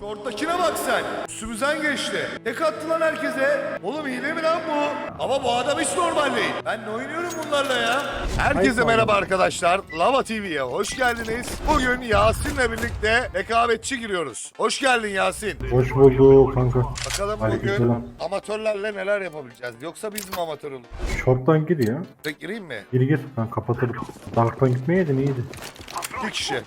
Short'takine bak sen. Üstümüzden geçti. Tek attı lan herkese. Oğlum hile mi lan bu? Ama bu adam hiç normal değil. Ben ne oynuyorum bunlarla ya? Herkese Hayır, merhaba arkadaşlar. Lava TV'ye hoş geldiniz. Bugün Yasin'le birlikte rekabetçi giriyoruz. Hoş geldin Yasin. Hoş bulduk kanka. Bakalım bugün Aleykümselam. amatörlerle neler yapabileceğiz. Yoksa biz mi amatör olduk? Short'tan gir ya. Tek gireyim mi? Gir gir. Ben kapatırım. Dark'tan gitmeyeydin iyiydi. İki kişi.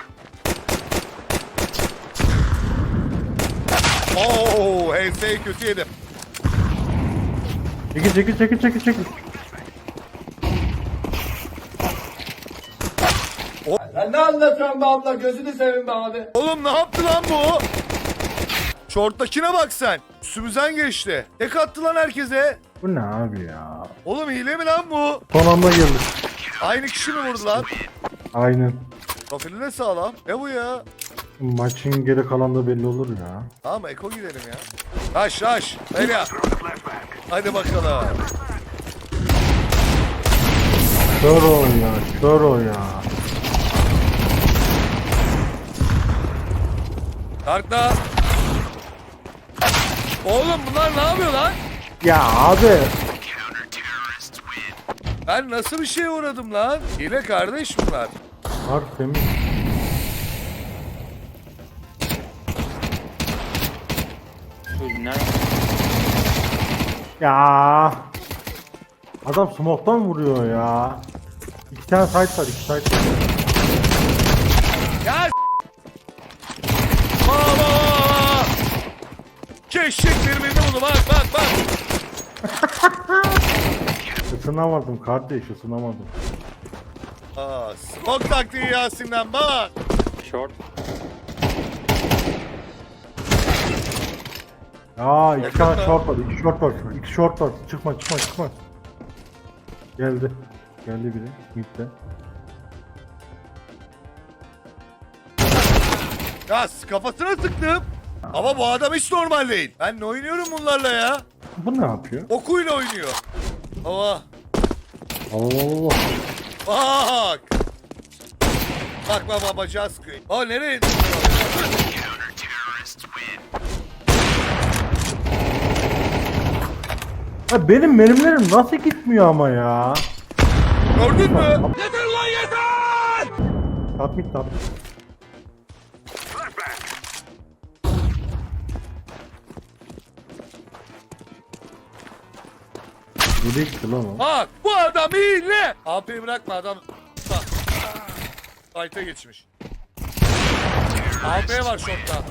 HS'yi kötü yedim. Çekil çekil çekil çekil çekil. Sen ne anlatıyorsun be abla gözünü seveyim be abi. Oğlum ne yaptı lan bu? Short'takine bak sen. Üstümüzden geçti. Tek attı lan herkese. Bu ne abi ya? Oğlum hile mi lan bu? Son anda geldik. Aynı kişi mi vurdu lan? Aynen. Profili ne sağlam? Ne bu ya? Maçın geri kalan da belli olur ya. Tamam Eko gidelim ya. Taş taş. Melia. Hadi bakalım. Kör ya. Kör ya. Kartla. Oğlum bunlar ne yapıyor lan? Ya abi. Ben nasıl bir şeye uğradım lan? Hile kardeş bunlar. Dark temiz. Ya. Adam smoke'tan vuruyor ya. İki tane site var, iki site var. Ya Baba! Keşek birbirini buldu bak bak bak. Isınamadım kardeş, ısınamadım. Aa, smoke taktiği Yasin'den bak. Short. Ya iki tane short var, iki short var. İki short var. Çıkma, çıkma, çıkma. Geldi. Geldi biri. Mid'de. Ya kafasına sıktım. Ama bu adam hiç normal değil. Ben ne oynuyorum bunlarla ya? Bu ne yapıyor? Okuyla oynuyor. Ama Allah Allah. bak. Bak baba bacağı sıkıyor. Aa nereye? Ha benim mermilerim nasıl gitmiyor ama ya? Gördün mü? Yeter lan yeter! Tap mid tap. Nereye gitti lan o? Bak bu adam hile. AP'yi bırakma adam. Bak. Fight'a geçmiş. AP var shot'ta.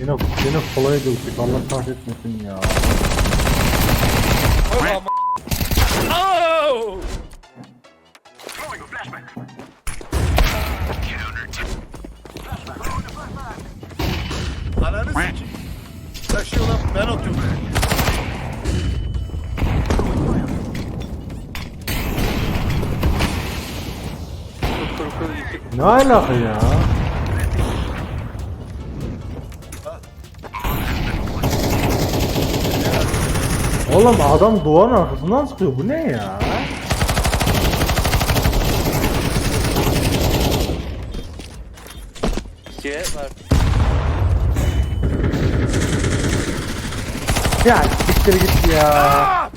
Yine, yine kolay döktük Allah kahretmesin ya. Oy ama. Au! Ananı sikeyim. Taşıyor lan ben oturum. Kur kur kur yıkık. Ne alaka ya? Oğlum adam duvarın arkasından sıkıyor bu ne ya? C var. Ya siktir git ya.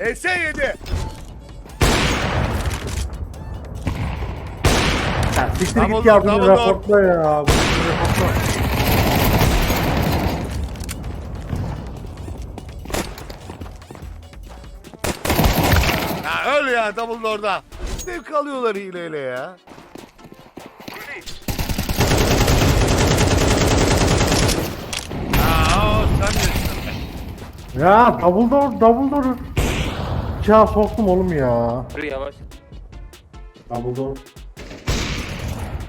ES yedi. Ya siktir Double git ya door, bunu double door. raportla ya. Bunu raportla. Ya ya door'da. Zevk alıyorlar hileyle ya. Aa, sen de. Ya double door. Bıçağı soktum oğlum ya. Dur yavaş. Double door.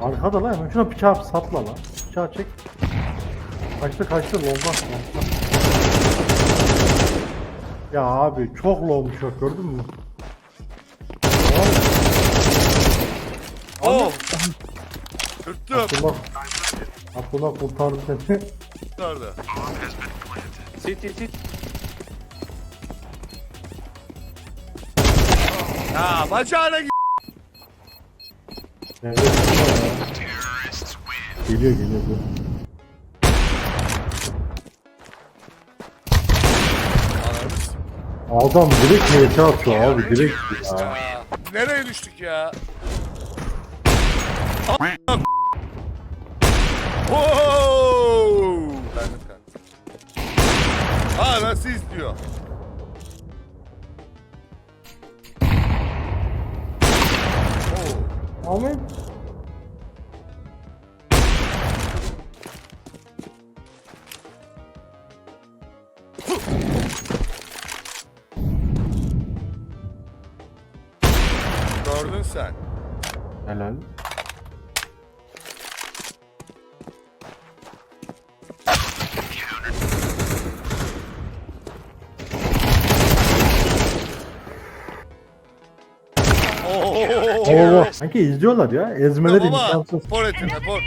Arkada lan hemen şuna bıçağı sapla lan. Bıçağı çek. Kaçtı kaçtı longa. longa. Ya abi çok lowmuş bak gördün mü? Oh. Tuttum. Abdullah. Abdullah kurtardı seni. Orada. Sit sit sit. Ya bacağına git. Evet. Geliyor geliyor. dur. Adam direkt niyete atıyor abi direkt. Ya, nereye düştük ya? Ben de kanka. Ha nasıl izliyor? Oo. Ahmet. Gördün sen. Helal. Oo. Oo. Sanki izliyorlar ya. Ezmeler Baba, imkansız. rapor et, rapor.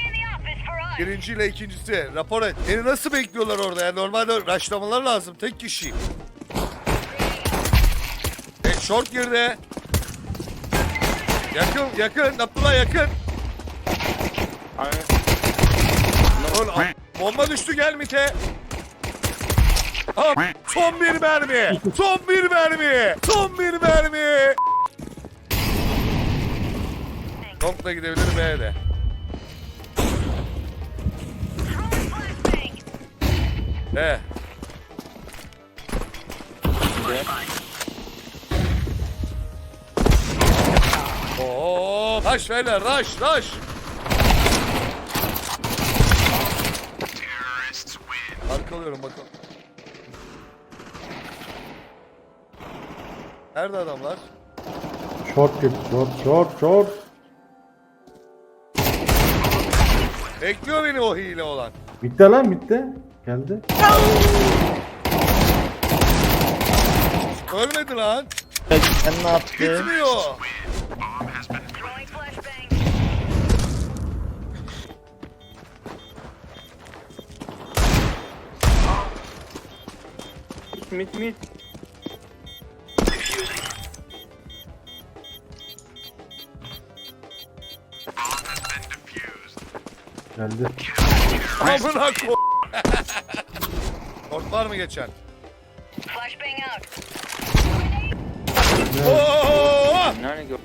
Birinciyle ikincisi, rapor et. Beni nasıl bekliyorlar orada ya? Normalde raşlamalar lazım, tek kişi. E, short girdi. Yakın, yakın, Abdullah yakın. Oğlum, a- bomba düştü gel Mite. Aa, son bir mermi. Son bir mermi. Son bir mermi. Long'la gidebilir B'de. B. Oo, rush beyler, rush, rush. Arkalıyorum bakalım. Nerede adamlar? Short gir. Short short short. Bekliyor beni o hile olan. Bitti lan bitti. Geldi. Ölmedi lan. Sen ne yaptın? Gitmiyor. Mid mid. Geldi. Amına ko... Kort var mı geçen? Flashbang out. Oo! Nerede gör?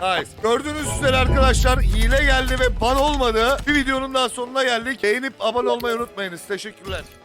Nice. Gördüğünüz üzere arkadaşlar hile geldi ve ban olmadı. Bir videonun daha sonuna geldik. Beğenip abone olmayı unutmayınız. Teşekkürler.